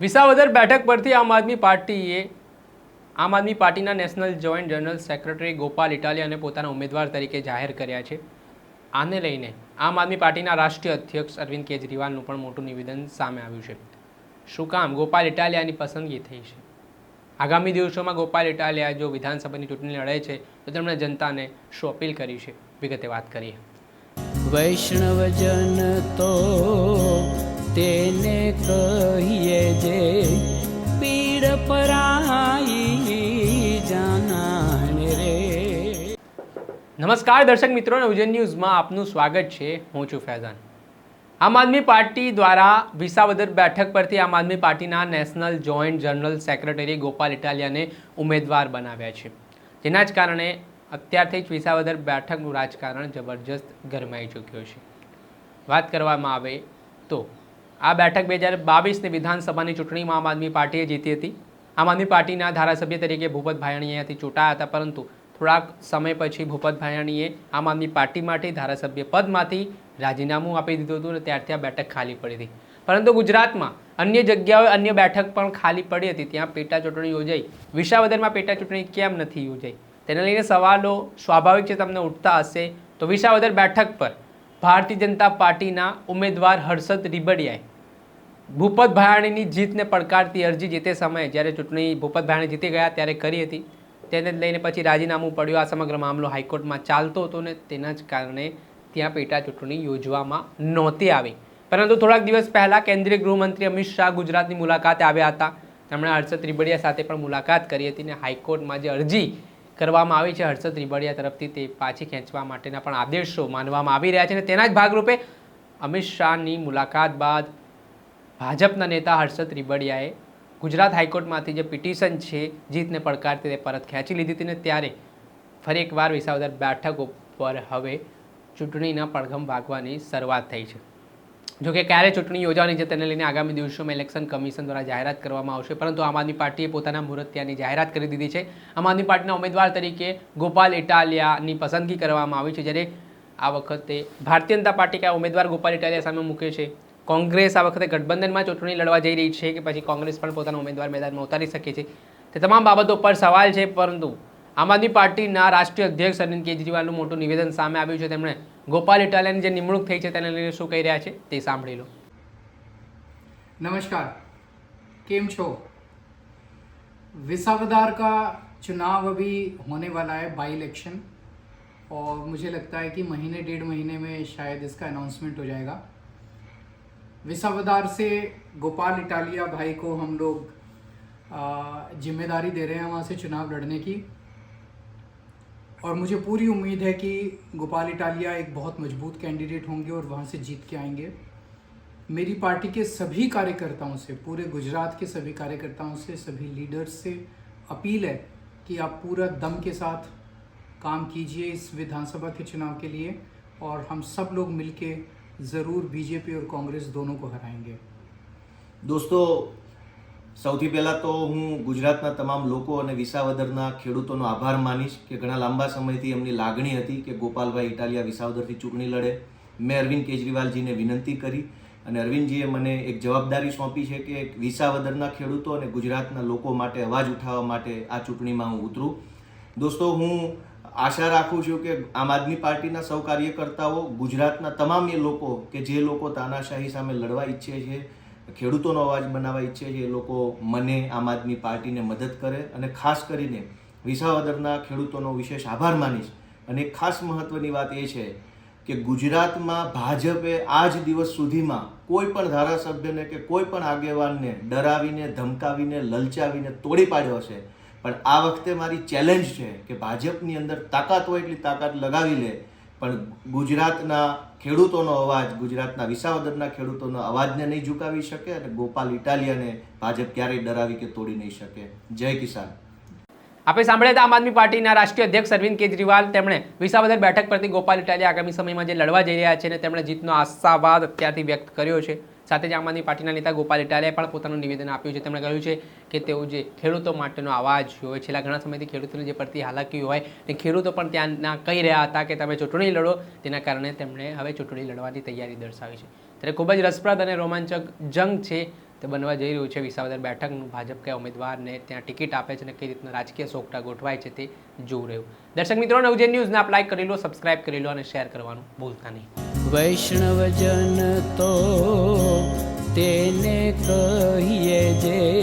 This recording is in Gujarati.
વિસાવદર બેઠક પરથી આમ આદમી પાર્ટીએ આમ આદમી પાર્ટીના national joint general secretary Gopal ઇટાલિયાને પોતાના ઉમેદવાર તરીકે જાહેર કર્યા છે. આને લઈને આમ આદમી પાર્ટીના રાષ્ટ્રીય અધ્યક્ષ અરવિંદ કેજરીવાલનું પણ મોટું નિવેદન સામે આવ્યું છે. શું કામ? ગોપાલ ઇટાલિયાની પસંદગી થઈ છે. આગામી દિવસોમાં ગોપાલ ઇટાલિયા જો વિધાનસભાની ચૂંટણી લડે છે, તો તેમણે જનતાને શું અપીલ કરી છે? વિગતે વાત કરીએ. વૈષ્ણવજન તો તેને કહીએ જે પીડ પરાઈ જાનાને રે. નમસ્કાર દર્શક મિત્રો નવજન ન્યૂઝમાં આપનું સ્વાગત છે. હું છું ફૈઝાન. આમ આદમી પાર્ટી દ્વારા વિસાવદર બેઠક પરથી આમ આદમી પાર્ટીના national joint general secretary Gopal ઇટાલિયાને ઉમેદવાર બનાવ્યા છે. જેના જ કારણે અત્યારથી જ વિસાવદર બેઠકનું રાજકારણ જબરજસ્ત ગરમાઈ ચૂક્યું છે. વાત કરવામાં આવે તો આ બેઠક બે હજાર બાવીસની વિધાનસભાની ચૂંટણીમાં આમ આદમી પાર્ટીએ જીતી હતી. આમ આદમી પાર્ટીના ધારાસભ્ય તરીકે ભૂપત ભાયાણી અહીંયાથી ચૂંટાયા હતા, પરંતુ થોડાક સમય પછી ભૂપત ભાયાણીએ આમ આદમી પાર્ટી માટે ધારાસભ્ય પદમાંથી રાજીનામું આપી દીધું હતું અને ત્યારથી આ બેઠક ખાલી પડી હતી. પરંતુ ગુજરાતમાં અન્ય જગ્યાઓએ અન્ય બેઠક પણ ખાલી પડી હતી. ત્યાં પેટા ચૂંટણી યોજાઈ. વિસાવદરમાં પેટા ચૂંટણી કેમ નથી યોજાઈ? તેને લઈને સવાલો સ્વાભાવિક છે, તમને ઉઠતા હશે. તો વિસાવદર બેઠક પર ભારતીય જનતા પાર્ટીના ઉમેદવાર હર્ષદ રીબડિયાએ ભૂપત ભાયાણીની જીતને પડકારતી અરજી જે તે સમયે જ્યારે ચૂંટણી ભૂપત ભાયાણી જીતી ગયા ત્યારે કરી હતી. તેને લઈને પછી રાજીનામું પડ્યું. આ સમગ્ર મામલો હાઈકોર્ટમાં ચાલતો હતો ને તેના જ કારણે ત્યાં પેટા ચૂંટણી યોજવામાં નહોતી આવી. પરંતુ થોડાક દિવસ પહેલાં કેન્દ્રીય ગૃહમંત્રી અમિત શાહ ગુજરાતની મુલાકાતે આવ્યા હતા. તેમણે હર્ષદ ત્રિબડિયા સાથે પણ મુલાકાત કરી હતી અને હાઈકોર્ટમાં જે અરજી કરવામાં આવી છે. હર્ષદ રીબડિયા તરફથી તે પાછી ખેંચવા માટેના પણ આદેશો માનવામાં આવી રહ્યા છે અને તેના જ ભાગરૂપે અમિત શાહની મુલાકાત બાદ ભાજપના નેતા હર્ષદ રીબડિયાએ ગુજરાત હાઈકોર્ટમાંથી જે પિટિશન છે, જીતને પડકારતી તે પરત ખેંચી લીધી હતી ને ત્યારે ફરી એકવાર વિસાવદર બેઠક ઉપર હવે ચૂંટણીના પડઘમ ભાગવાની શરૂઆત થઈ છે. જોકે ક્યારે ચૂંટણી યોજવાની છે તેને લઈને આગામી દિવસોમાં ઇલેક્શન કમિશન દ્વારા જાહેરાત કરવામાં આવશે. પરંતુ આમ આદમી પાર્ટીએ પોતાના મુહૂર્ત ત્યાંની જાહેરાત કરી દીધી છે. આમ આદમી પાર્ટીના ઉમેદવાર તરીકે ગોપાલ ઇટાલિયાની પસંદગી કરવામાં આવી છે. જ્યારે આ વખતે ભારતીય જનતા પાર્ટી કયા ઉમેદવાર ગોપાલ ઇટાલિયા સામે મૂકે છે. કોંગ્રેસ આ વખતે ગઠબંધનમાં ચૂંટણી લડવા જઈ રહી છે કે પછી કોંગ્રેસ પણ પોતાના ઉમેદવાર મેદાનમાં ઉતારી શકે છે. તે તમામ બાબતો પર સવાલ છે, પરંતુ આમ આદમી પાર્ટીના રાષ્ટ્રીય અધ્યક્ષ અરવિંદ કેજરીવાલનું મોટું નિવેદન સામે આવ્યું છે. તેમણે ગોપાલ ઇટાલિયાની જે નિમણૂક થઈ છે તેને લઈને શું કહી રહ્યા છે તે સાંભળી લો नमस्कार केम छो विसावदार का चुनाव अभी होने वाला है बाई इलेक्शन और मुझे लगता है कि महीने डेढ़ महीने में शायद इसका अनाउंसमेंट हो जाएगा विसावदार से गोपाल इटालिया भाई को हम लोग आ, जिम्मेदारी दे रहे हैं वहाँ से चुनाव लड़ने की और मुझे पूरी उम्मीद है कि गोपाल इटालिया एक बहुत मज़बूत कैंडिडेट होंगे और वहाँ से जीत के आएँगे। मेरी पार्टी के सभी कार्यकर्ताओं से, पूरे गुजरात के सभी कार्यकर्ताओं से, सभी लीडर्स से अपील है कि आप पूरा दम के साथ काम कीजिए इस विधानसभा के चुनाव के लिए और हम सब लोग मिलके ज़रूर बीजेपी और कांग्रेस दोनों को हराएँगे। दोस्तों સૌથી પહેલાં તો હું ગુજરાતના તમામ લોકો અને વિસાવદરના ખેડૂતોનો આભાર માનીશ કે ઘણા લાંબા સમયથી એમની લાગણી હતી કે ગોપાલભાઈ ઇટાલિયા વિસાવદરથી ચૂંટણી લડે. મેં અરવિંદ કેજરીવાલજીને વિનંતી કરી અને અરવિંદજીએ મને એક જવાબદારી સોંપી છે કે વિસાવદરના ખેડૂતો અને ગુજરાતના લોકો માટે અવાજ ઉઠાવવા માટે આ ચૂંટણીમાં હું ઉતરું. દોસ્તો, હું આશા રાખું છું કે આમ આદમી પાર્ટીના સૌ કાર્યકર્તાઓ ગુજરાતના તમામ એ લોકો કે જે લોકો તાનાશાહી સામે લડવા ઈચ્છે છે ખેડૂતોનો અવાજ બનાવવા ઈચ્છે છે એ લોકો મને, આમ આદમી પાર્ટીને મદદ કરે અને ખાસ કરીને વિસાવદરના ખેડૂતોનો વિશેષ આભાર માનીશ. અને ખાસ મહત્વની વાત એ છે કે ગુજરાતમાં ભાજપે આ જ દિવસ સુધીમાં કોઈ પણ ધારાસભ્યને કે કોઈ પણ આગેવાનને ડરાવીને, ધમકાવીને, લલચાવીને તોડી પાડ્યો છે. પણ આ વખતે મારી ચેલેન્જ છે કે ભાજપની અંદર તાકાત હોય એટલી તાકાત લગાવી લે પણ ગુજરાતના ખેડૂતોનો અવાજ, ગુજરાતના વિસાવદરના ખેડૂતોનો અવાજને નહીં ઝુકાવી શકે અને ગોપાલ ઇટાલિયાને ભાજપ ક્યારેય ડરાવી કે તોડી નહીં શકે. જય કિસાન. આપણે સાંભળ્યા હતા આમ આદમી પાર્ટીના રાષ્ટ્રીય અધ્યક્ષ અરવિંદ કેજરીવાલ. તેમણે વિસાવદર બેઠક પરથી ગોપાલ ઇટાલિયા આગામી સમયમાં જે લડવા જઈ રહ્યા છે અને તેમણે જીતનો આશાવાદ અત્યારથી વ્યક્ત કર્યો છે. સાથે જ આમ આદમી પાર્ટીના નેતા ગોપાલ ઇટાલિયાએ પણ પોતાનું નિવેદન આપ્યું છે. તેમણે કહ્યું છે કે તેઓ જે ખેડૂતો માટેનો અવાજ હોય, છેલ્લા ઘણા સમયથી ખેડૂતોને જે પડતી હાલાકી હોય, તે ખેડૂતો પણ ત્યાંના કહી રહ્યા હતા કે તમે ચૂંટણી લડો. તેના કારણે તેમણે હવે ચૂંટણી લડવાની તૈયારી દર્શાવી છે. ત્યારે ખૂબ જ રસપ્રદ અને રોમાંચક જંગ છે તે બનવા જઈ રહ્યું છે. વિસાવદર બેઠકનું ભાજપ કયા ઉમેદવારને ત્યાં ટિકિટ આપે છે અને કઈ રીતના રાજકીય સોગટા ગોઠવાય છે તે જોવું રહ્યું. દર્શક મિત્રો, નવજેન ન્યૂઝને આપ લાઈક કરી લો સબસ્ક્રાઇબ કરી લો અને શેર કરવાનું ભૂલતા નહીં. વૈષ્ણવજન તો કહીએ જે